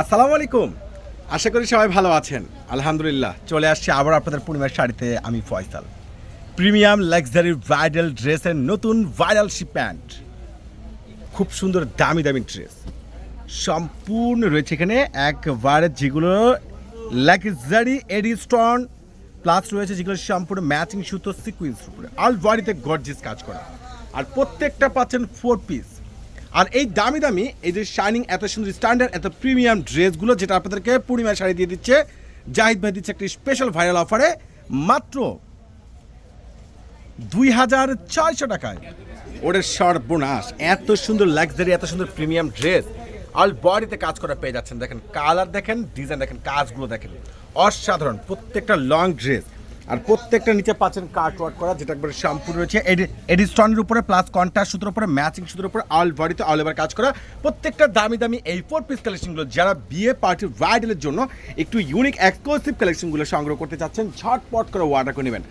আসসালামু আলাইকুম। আশা করি সবাই ভালো আছেন। আলহামদুলিল্লাহ, চলে আসছি আবার আপনাদের পূর্ণিমার শাড়িতে, আমি ফয়সাল। প্রিমিয়াম লাক্সারি ব্রাইডাল ড্রেসের নতুন ভাইরাল শি প্যান্ট। খুব সুন্দর দামি দামি ড্রেস। সম্পূর্ণ রয়েছে এখানে একবারে যেগুলো লাক্সারি এডি স্টোন প্লাস রয়েছে যেগুলো সম্পূর্ণ ম্যাচিং সুতো সিকুয়েন্স উপরে। অল বডিতে গর্জিস কাজ করা। আর প্রত্যেকটা পাচ্ছেন ফোর পিস আর এই দামি দামি এই যে শাইনিং এত সুন্দর স্ট্যান্ডার্ড এত প্রিমিয়াম ড্রেসগুলো যেটা আপনাদেরকে পূর্ণিমার শাড়ি দিয়ে দিচ্ছে, জাহিদ ভাই দিচ্ছে একটি স্পেশাল ভাইরাল অফারে মাত্র দুই হাজার ছয়শো টাকায়। ওদের সর্বনাশ, এত সুন্দর লাক্সারি এত সুন্দর প্রিমিয়াম ড্রেস অল বডিতে কাজ করা পেয়ে যাচ্ছেন। দেখেন কালার দেখেন ডিজাইন দেখেন, কাজগুলো দেখেন। অসাধারণ, প্রত্যেকটা লং ড্রেস আর প্রত্যেকটা নিচে পাচ্ছেন কাট ওয়ার্ক করা, যেটা একবারে সম্পূর্ণ রয়েছে, এডি স্টোনের উপরে প্লাস কন্ট্রাস্ট সুতোর উপরে ম্যাচিং সুতোর উপরে অল বডিতে অল ওভার কাজ করা। প্রত্যেকটা দামি দামি এই ফোর পিস কালেকশনগুলো যারা বিয়ে পার্টি ব্রাইডালের জন্য একটু ইউনিক এক্সক্লুসিভ কালেকশনগুলো সংগ্রহ করতে চাচ্ছেন, ঝটপট করে অর্ডার করে নেবেন।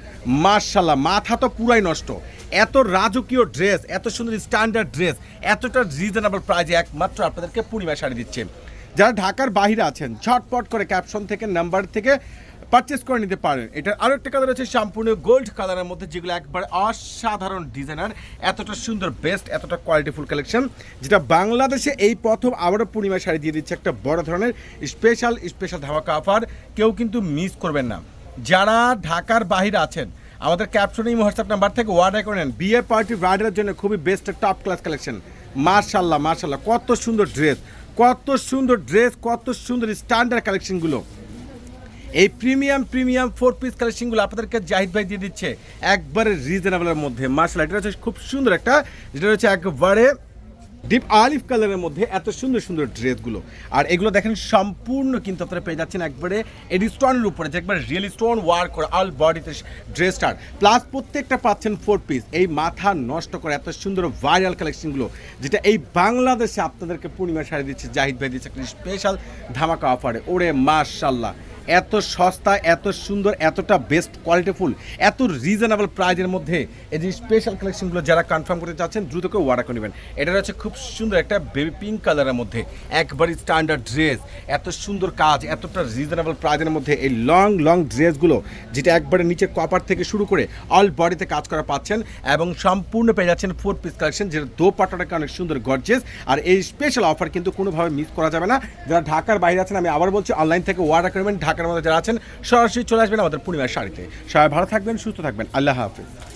মার্শাল্লাহ মাথা তো পুরাই নষ্ট। এত রাজকীয় ড্রেস এত সুন্দর স্ট্যান্ডার্ড ড্রেস এতটা রিজনেবল প্রাইজে একমাত্র আপনাদেরকে পূর্ণিমা শাড়ি দিচ্ছে। যারা ঢাকার বাহিরে আছেন, ঝটপট করে ক্যাপশন থেকে নাম্বার থেকে পারচেস করে নিতে পারেন। এটার আরও একটা কালার আছে সম্পূর্ণ গোল্ড কালারের মধ্যে, যেগুলো একবার অসাধারণ ডিজাইনার এতটা সুন্দর বেস্ট এতটা কোয়ালিটিফুল কালেকশন যেটা বাংলাদেশে এই প্রথম আবারও পূর্ণিমা শাড়ি দিয়ে দিচ্ছে একটা বড় ধরনের স্পেশাল স্পেশাল ধামাকা অফার কেউ কিন্তু মিস করবেন না। যারা ঢাকার বাহিরে আছেন, আমাদের ক্যাপশনে এই হোয়াটসঅ্যাপ নাম্বার থেকে অর্ডার করে নেন। বিয়ে পার্টি ব্রাইডের জন্য খুবই বেস্ট টপ ক্লাস কালেকশন মার্শাল্লাহ মার্শাল্লাহ কত সুন্দর ড্রেস কত সুন্দর ড্রেস কত সুন্দর স্ট্যান্ডার্ড কালেকশনগুলো এই প্রিমিয়াম প্রিমিয়াম ফোর পিস কালেকশনগুলো আপনাদেরকে জাহিদ ভাই দিয়ে দিচ্ছে একবারে রিজনেবলের মধ্যে। মার্শাল এটা হচ্ছে খুব সুন্দর একটা, যেটা হচ্ছে একবারে ডিপ আলিফ কালারের মধ্যে এত সুন্দর সুন্দর ড্রেসগুলো আর এগুলো দেখেন সম্পূর্ণ কিন্তু আপনারা পেয়ে যাচ্ছেন একবারে এডি স্টোনের উপরে, যে একবার রিয়েলি স্টোন ওয়ার্ক করে অল বডিতে ড্রেসটার প্লাস প্রত্যেকটা পাচ্ছেন ফোর পিস এই মাথা নষ্ট করে এত সুন্দর ভাইরাল কালেকশনগুলো যেটা এই বাংলাদেশে আপনাদেরকে পূর্ণিমা শাড়ি দিচ্ছে, জাহিদ ভাই দিচ্ছে একটা স্পেশাল ধামাকা অফারে ওরে মাশাল্লাহ এত সস্তা, এত সুন্দর, এতটা বেস্ট কোয়ালিটিফুল এত রিজনেবল প্রাইজের মধ্যে এই যে স্পেশাল কালেকশনগুলো যারা কনফার্ম করতে চাচ্ছেন, দ্রুত করে অর্ডার করে নেবেন। এটা হচ্ছে খুব সুন্দর একটা বেবি পিঙ্ক কালারের মধ্যে, একবারই স্ট্যান্ডার্ড ড্রেস এত সুন্দর কাজ, এতটা রিজনেবল প্রাইজের মধ্যে এই লং লং ড্রেসগুলো যেটা একবারে নিচে কপার থেকে শুরু করে অল বডিতে কাজ করা পাচ্ছেন এবং সম্পূর্ণ পেয়ে যাচ্ছেন ফোর পিস কালেকশন যেটা দো পাটাটাকে অনেক সুন্দর গর্জেস আর এই স্পেশাল অফার কিন্তু কোনোভাবে মিস করা যাবে না। যারা ঢাকার বাইরে আছেন, আমি আবার বলছি অনলাইন থেকে অর্ডার করবেন ঢাকার মধ্যে যারা আছেন, সরাসরি চলে আসবেন আমাদের পূর্ণিমার শাড়িতে। সবাই ভালো থাকবেন, সুস্থ থাকবেন। আল্লাহ হাফিজ।